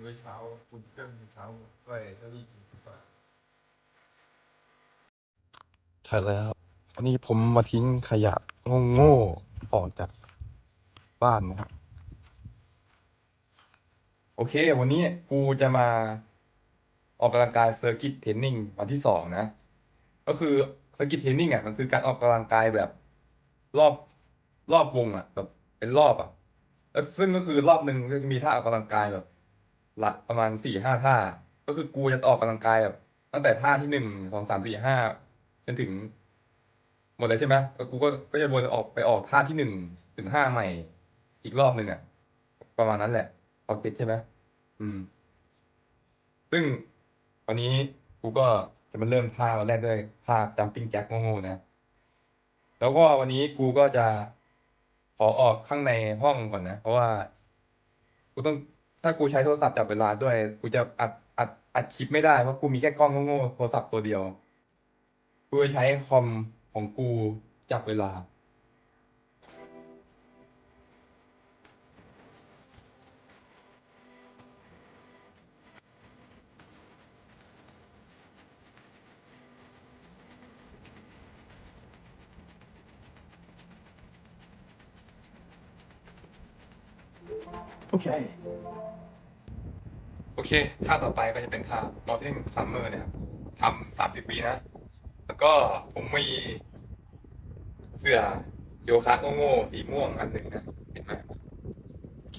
มือเช้าคุณเครื่องเช้าด้วยจ้าหนี้กินดีกว่าใช่แล้ววันนี้ผมมาทิ้งขยะโง่ๆออกจากบ้านนะครับ โอเค วันนี้กูจะมาออกกำลังกายเซอร์กิตเทรนนิ่งวันที่สองนะ ก็คือเซอร์กิตเทรนนิ่งอะมันคือการออกกำลังกายแบบรอบรอบวงอะ แบบเป็นรอบอะ แล้วซึ่งก็คือรอบหนึ่งก็จะมีท่าออกกำลังกายแบบ หลักประมาณสี่ห้าท่า ก็คือกูจะออกกำลังกายแบบตั้งแต่ท่าที่หนึ่งสองสามสี่ห้าจนถึง หมดเลยใช่ไหมแล้วกูก็ก็จะวนออกไปออกท่าที่หนึ่งถึงห้าใหม่ อีกรอบหนึ่งอะ ประมาณนั้นแหละพอเก็ตใช่ไหมอืม ซึ่งวันนี้กูก็จะมาเริ่มท่าวันแรกด้วยท่าจัมปิ้งแจ็คโง่ๆนะ แล้วก็วันนี้กูก็จะขอออกข้างในห้องก่อนนะ เพราะว่า กูต้อง ถ้ากูใช้โทรศัพท์จับเวลาด้วย กูจะอัดอัดอัดคลิปไม่ได้เพราะกูมีแค่กล้องโง่ๆโทรศัพท์ตัวเดียว กูจะใช้คอมของกูจับเวลาโอเคโอเคท่าต่อไปก็จะเป็นท่า Mountain Climber นะครับทำสามสิบวินะ แล้วก็ผมมีเสื้อโยคะโง่ๆสีม่วงอันหนึ่งนะเห็นไหมโอเค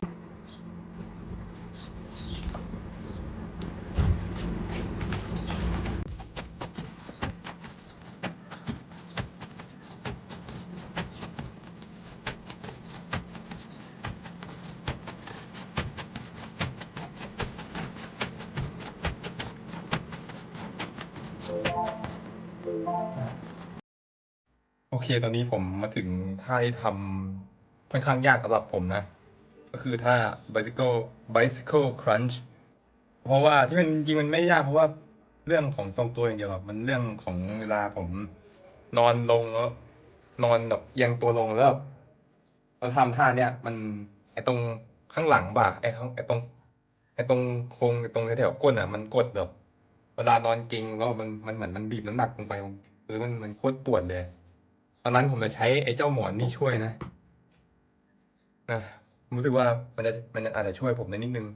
โอเค ตอนนี้ผมมาถึงท่าที่ทำค่อนข้างยากสำหรับผมนะ ก็คือท่า bicycle bicycle crunch เพราะว่าที่มันจริงมันไม่ยากเพราะว่าเรื่องของทรงตัวอย่างเดียวอะมันเรื่องของเวลาผมนอนลงแล้วนอนแบบเอียงตัวลงแล้วแบบเราทำท่าเนี้ยมันไอตรงข้างหลังบ่าไอข้างไอตรงไอตรงโครงไอตรงแถวๆก้นอะ มันกดแบบเวลานอนเก่งแล้วมันมันเหมือนมันบีบน้ำหนักลงไปหรือมันมันโคตรปวดเลย ตอนนั้นผมจะใช้ไอ้เจ้าหมอนนี่ช่วยนะนะผมรู้สึกว่ามันจะมันอาจจะช่วยผมได้นิดนึง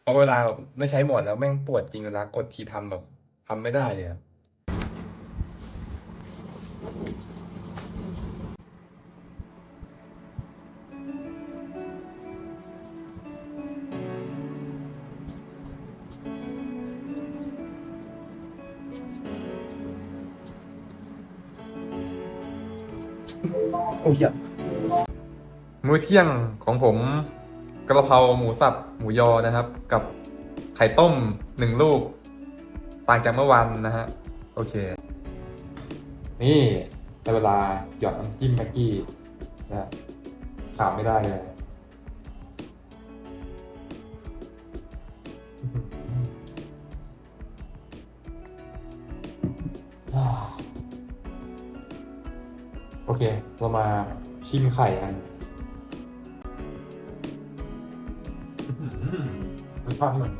เพราะเวลาแบบไม่ใช้หมอนแล้วแม่งปวดจริงเวลากดทีทำแบบทำไม่ได้เลยอะ โอ้ยมื้อเที่ยงของผมกระเพราหมูสับหมูยอนะครับ กับไข่ต้มหนึ่งลูก ต่างจากเมื่อวานนะฮะ โอเค นี่ในเวลาหยอดน้ำจิ้มแม็กกี้นะขาดไม่ได้เลย โอเค เรามาชิมไข่กันรสชาติที่มัน